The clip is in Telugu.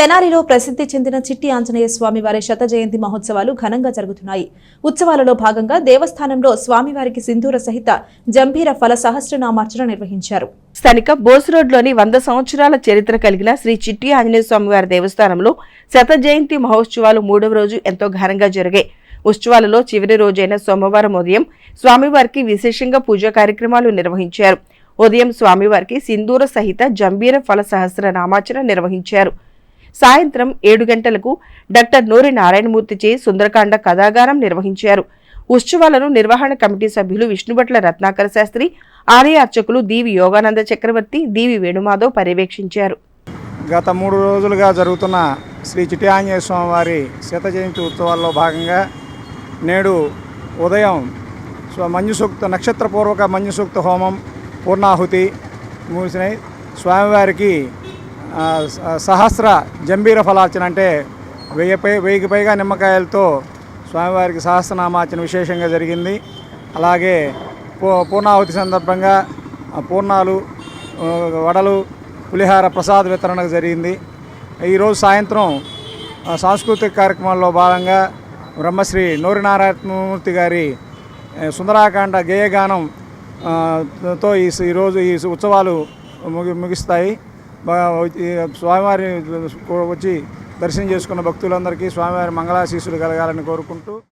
తెనాలిలో ప్రసిద్ధి చెందిన చిట్టి ఆంజనేయ స్వామి వారి శత జయంతి మహోత్సవాలు ఘనంగా జరుగుతున్నాయి. ఉత్సవాలలో భాగంగా దేవస్థానంలో స్వామివారికి సింధూర సహిత జంభీర ఫల సహస్రనామార్చన నిర్వహించారు. స్థానిక బోస్ రోడ్లోని వంద సంవత్సరాల చరిత్ర కలిగిన శ్రీ చిట్టి ఆంజనేయ స్వామివారి దేవస్థానంలో శత జయంతి మహోత్సవాలు మూడవ రోజు ఎంతో ఘనంగా జరిగాయి. ఉత్సవాలలో చివరి రోజైన సోమవారం ఉదయం స్వామివారికి విశేషంగా పూజా కార్యక్రమాలు నిర్వహించారు. ఉదయం స్వామివారికి సింధూర సహిత జంబీర ఫల సహస్ర నామాచరణ నిర్వహించారు. సాయంత్రం ఏడు గంటలకు డాక్టర్ నూరి నారాయణమూర్తిచే సుందరకాండ కథాగారం నిర్వహించారు. ఉత్సవాలను నిర్వహణ కమిటీ సభ్యులు విష్ణుభట్ల రత్నాకర శాస్త్రి ఆలయ అర్చకులు దీవి యోగానంద చక్రవర్తి దీవి వేణుమాధవ్ పర్యవేక్షించారు. గత మూడు రోజులుగా జరుగుతున్న శ్రీ చిట్టి స్వామివారి స్వామి జయంతి ఉత్సవాల్లో భాగంగా నేడు ఉదయం స్వ మంజుసూక్త నక్షత్రపూర్వక మంజుసూక్త హోమం పూర్ణాహుతి ముగిసినాయి. స్వామివారికి సహస్ర జంబీర ఫలార్చన అంటే వెయ్యి పై వెయ్యికి పైగా నిమ్మకాయలతో స్వామివారికి సహస్రనామార్చన విశేషంగా జరిగింది. అలాగే పూ పూర్ణాహుతి సందర్భంగా పూర్ణాలు వడలు పులిహార ప్రసాద వితరణ జరిగింది. ఈరోజు సాయంత్రం సాంస్కృతిక కార్యక్రమాల్లో భాగంగా బ్రహ్మశ్రీ నూరి నారాయణమూర్తి గారి సుందరాకాండ గేయగానం తో ఈ ఈరోజు ఈ ఉత్సవాలు ముగి ముగిస్తాయి. స్వామివారి వచ్చి దర్శనం చేసుకున్న భక్తులందరికీ స్వామివారి మంగళాశీస్సులు కలగాలని కోరుకుంటూ